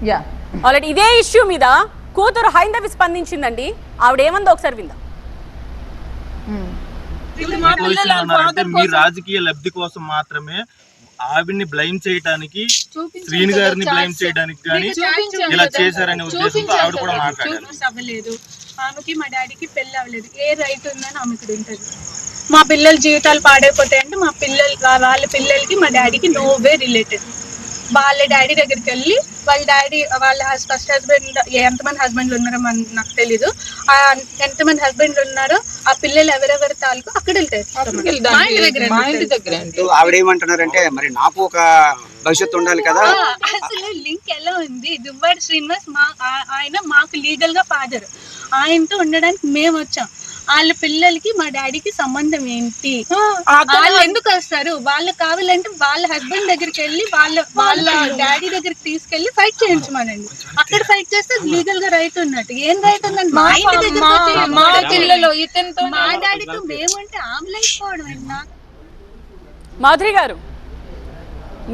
Yeah. Already ఇదే issue మీద కూతురు హైందవి స్పందించిందండి. ఆవిడ ఏమందో ఒకసారి విందాం. ఇంకో విషయం అన్నారంటే మీ రాజకీయ లబ్ధి కోసం మాత్రమే ఆవిడ్ని బ్లైమ్ చేయడానికి శ్రీని గారిని బ్లైమ్ చేయడానికి కానీ ఇలా చేశారనే ఉద్దేశంతో ఆవిడ కూడా మాట్లాడారు. ఆమెకి మా డాడీకి పెళ్ళి అవ్వలేదు. ఏ రైట్ ఉందని ఆమెకు ఉంటుంది మా పిల్లల జీవితాలు పాడైపోతాయి అంటే మా పిల్లలు వాళ్ళ పిల్లలకి మా డాడీకి నో వే రిలేటెడ్ వాళ్ళ డాడీ దగ్గరికి వెళ్ళి వాళ్ళ డాడీ వాళ్ళ ఫస్ట్ హస్బెండ్ ఎంతమంది హస్బెండ్లు ఉన్నారో మన నాకు తెలీదు. ఆ ఎంతమంది హస్బెండ్లు ఉన్నారో ఆ పిల్లలు ఎవరెవరి తాలూకు అక్కడ ఆవిడ ఏమంటున్నారంటే మరి నాకు ఒక భవిష్యత్తు ఉండాలి కదా? అసలు లింక్ ఎలా ఉంది? దువ్వాడి శ్రీనివాస్ మా ఆయన మాకు లీగల్గా ఫాదర్. ఆయనతో ఉండడానికి మేము వచ్చాం వాళ్ళ పిల్లలకి మా డాడీకి సంబంధం ఏంటి? వాళ్ళు ఎందుకు వస్తారు? వాళ్ళు కావాలంటే వాళ్ళ హస్బెండ్ దగ్గరికి వెళ్ళి వాళ్ళ వాళ్ళ డాడీ దగ్గరికి తీసుకెళ్ళి ఫైట్ చేయించమనండి. అక్కడ ఫైట్ చేస్తే లీగల్గా రైట్ ఉన్నట్టు. ఏం రైట్ ఉందండి? మా ఇంటి ఏం మా పిల్లలు ఇతనితో మా డాడీతో మేమంటే ఆమె అయిపోవడం ఏంటి? నాకు మాధురి గారు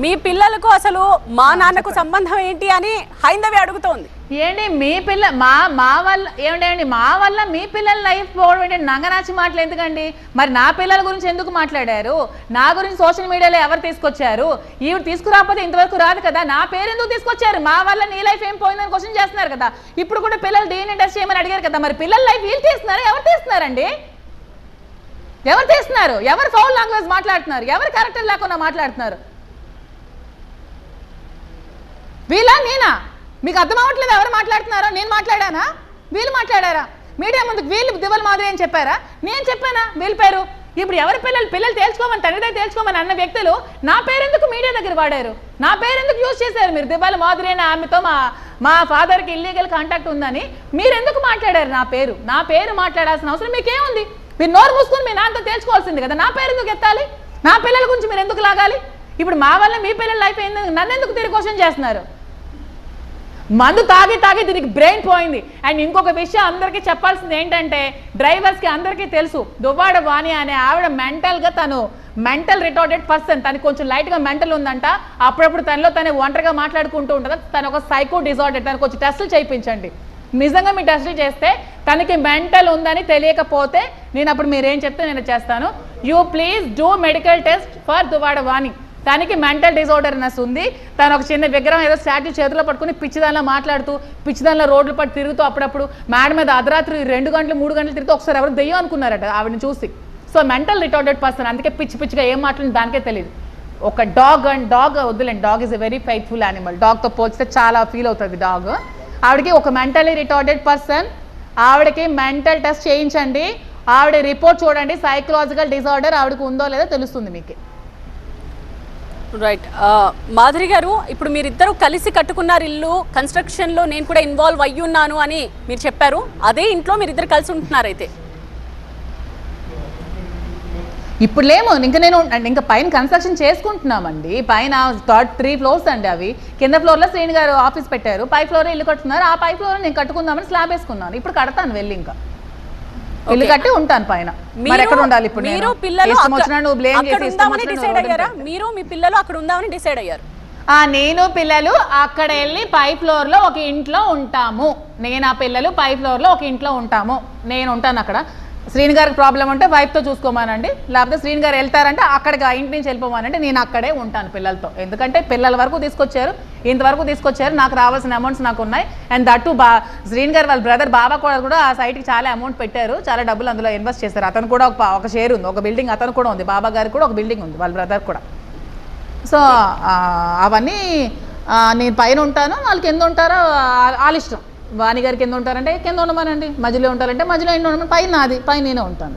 మీ పిల్లలకు అసలు మా నాన్నకు సంబంధం ఏంటి అని హైందవి అడుగుతోంది. ఏంటి మీ పిల్ల మా మా వల్ల ఏమిటండి మా వల్ల మీ పిల్లల లైఫ్ పోవడం ఏంటండి నంగనాచి మాటలు ఎందుకండి? మరి నా పిల్లల గురించి ఎందుకు మాట్లాడారు? నా గురించి సోషల్ మీడియాలో ఎవరు తీసుకొచ్చారు? ఈవిడ తీసుకురాకపోతే ఇంతవరకు రాదు కదా? నా పేరు ఎందుకు తీసుకొచ్చారు? మా వల్ల నీ లైఫ్ ఏం పోయిందని క్వశ్చన్ చేస్తున్నారు కదా? ఇప్పుడు కూడా పిల్లలు దేని ఇండస్ట్రీ ఏమని అడిగారు కదా? మరి పిల్లల లైఫ్ వీళ్ళు తీస్తున్నారు? ఎవరు తీస్తున్నారండి? ఎవరు తీస్తున్నారు? ఎవరు ఫౌల్ లాంగ్వేజ్ మాట్లాడుతున్నారు? ఎవరు క్యారెక్టర్ లేకుండా మాట్లాడుతున్నారు? వీళ్ళ నేనా? మీకు అర్థం అవ్వట్లేదు ఎవరు మాట్లాడుతున్నారో? నేను మాట్లాడానా? వీళ్ళు మాట్లాడారా? మీడియా ముందుకు వీళ్ళు దివల్ మాదిరి అని చెప్పారా? నేను చెప్పానా? వీళ్ళ పేరు? ఇప్పుడు ఎవరి పిల్లలు పిల్లలు తేల్చుకోమని తండ్రి తేల్చుకోమని అన్న వ్యక్తులు నా పేరెందుకు మీడియా దగ్గర వాడారు? నా పేరెందుకు యూజ్ చేశారు మీరు దివ్వాల మాధురి అనే ఆమెతో మా మా ఫాదర్కి ఇల్లీగల్ కాంటాక్ట్ ఉందని? మీరు ఎందుకు మాట్లాడారు నా పేరు? నా పేరు మాట్లాడాల్సిన అవసరం మీకేముంది? మీరు నోరు మూసుకొని మీ నాన్నతో తేల్చుకోవాల్సింది కదా. నా పేరు ఎందుకు ఎత్తాలి? నా పిల్లల గురించి మీరు ఎందుకు లాగాలి? ఇప్పుడు మా వల్ల మీ పిల్లల లైఫ్ ఏంది నన్ను ఎందుకు తిరిగి క్వశ్చన్ చేస్తున్నారు? మందు తాగి తాగి దీనికి బ్రెయిన్ పోయింది. అండ్ ఇంకొక విషయం అందరికీ చెప్పాల్సింది ఏంటంటే డ్రైవర్స్కి అందరికీ తెలుసు దువ్వాడ వాణి అనే ఆవిడ మెంటల్గా తను మెంటల్ రిటార్డెడ్ పర్సన్. తనకి కొంచెం లైట్గా మెంటల్ ఉందంట. అప్పుడప్పుడు తనలో తనే ఒంటరిగా మాట్లాడుకుంటూ ఉంటుంది. తను ఒక సైకో డిజార్డెడ్ తనకు కొంచెం టెస్టులు చేయించండి. నిజంగా మీ టెస్టులు చేస్తే తనకి మెంటల్ ఉందని తెలియకపోతే నేను అప్పుడు మీరేం చెప్తే నేను చేస్తాను. You please do medical test for Duvvada Vani. తనకి మెంటల్ డిజార్డర్నెస్ ఉంది. తను ఒక చిన్న విగ్రహం ఏదో స్టాట్యూ చేతిలో పట్టుకుని పిచ్చిదానిలో మాట్లాడుతూ పిచ్చిదానిలో రోడ్లు పట్టి తిరుగుతూ అప్పుడప్పుడు మేడ మీద అర్ధరాత్రి రెండు గంటలు మూడు గంటలు తిరుగుతూ ఒకసారి ఎవరు దెయ్యం అనుకున్నారట ఆవిడని చూసి. సో మెంటల్ రిటార్డెడ్ పర్సన్ అందుకే పిచ్చి పిచ్చిగా ఏం మాట్లాడింది దానికే తెలియదు ఒక డాగ్ అండ్ డాగ్ వద్దులేండి dog is a very faithful animal. డాగ్తో పోల్చితే చాలా ఫీల్ అవుతుంది డాగ్. ఆవిడకి ఒక మెంటలీ రిటార్డెడ్ పర్సన్ ఆవిడకి మెంటల్ టెస్ట్ చేయించండి. ఆవిడ రిపోర్ట్ చూడండి సైకలాజికల్ డిజార్డర్ ఆవిడకి ఉందో లేదో తెలుస్తుంది మీకు. రైట్ uh, మాధురి గారు ఇప్పుడు మీరిద్దరూ కలిసి కట్టుకున్నారు ఇల్లు కన్స్ట్రక్షన్లో నేను కూడా ఇన్వాల్వ్ అయ్యి ఉన్నాను అని మీరు చెప్పారు. అదే ఇంట్లో మీరిద్దరు కలిసి ఉంటున్నారు అయితే ఇప్పుడు లేము ఇంకా నేను ఇంకా పైన కన్స్ట్రక్షన్ చేసుకుంటున్నామండి. పైన థర్డ్ త్రీ ఫ్లోర్స్ అండి అవి. కింద ఫ్లోర్లో శ్రేణి గారు ఆఫీస్ పెట్టారు. పై ఫ్లోర్ ఇల్లు కట్టుతున్నారు. ఆ పై ఫ్లోర్ నేను కట్టుకుందామని స్లాబ్ వేసుకున్నాను. ఇప్పుడు కడతాను వెళ్ళి ఇంకా. ఇల్లు. కట్టి ఉంటాను పైన. మరి ఎక్కడ ఉండాలి ఇప్పుడు మీరు పిల్లలు నువ్వు బ్లేమ్ చేసి డిసైడ్ అయ్యారా. మీరు మీ పిల్లలు అక్కడ ఉందామని డిసైడ్ అయ్యారు? ఆ నేను పిల్లలు అక్కడ వెళ్ళి పై ఫ్లోర్లో ఒక ఇంట్లో ఉంటాము. నేను ఆ పిల్లలు పై ఫ్లోర్లో ఒక ఇంట్లో ఉంటాము. నేను ఉంటాను అక్కడ. శ్రీని గారికి ప్రాబ్లం ఉంటే వైఫ్తో చూసుకోమానండి. లేకపోతే శ్రీని గారు వెళ్తారంటే అక్కడికి ఆ ఇంటి నుంచి వెళ్ళిపోమానంటే నేను అక్కడే ఉంటాను పిల్లలతో. ఎందుకంటే పిల్లల వరకు తీసుకొచ్చారు. ఇంతవరకు తీసుకొచ్చారు. నాకు రావాల్సిన అమౌంట్స్ నాకు ఉన్నాయి. అండ్ దట్టు బా శ్రీని గారు వాళ్ళ బ్రదర్ బాబా కూడా కూడా ఆ సైట్కి చాలా అమౌంట్ పెట్టారు. చాలా డబ్బులు అందులో ఇన్వెస్ట్ చేశారు. అతను కూడా ఒక ఒక షేర్ ఉంది. ఒక బిల్డింగ్ అతను కూడా ఉంది. బాబా గారికి కూడా ఒక బిల్డింగ్ ఉంది. వాళ్ళ బ్రదర్ కూడా. సో అవన్నీ నేను పైన ఉంటాను. వాళ్ళు కింద ఉంటారో వాళ్ళ ఇష్టం. వాణి గారు కింద ఉంటారంటే కింద ఉండమనండి. మధ్యలో ఉంటారంటే మధ్యలో ఎన్ని ఉండమని పైన నాది పైన నేనే ఉంటాను.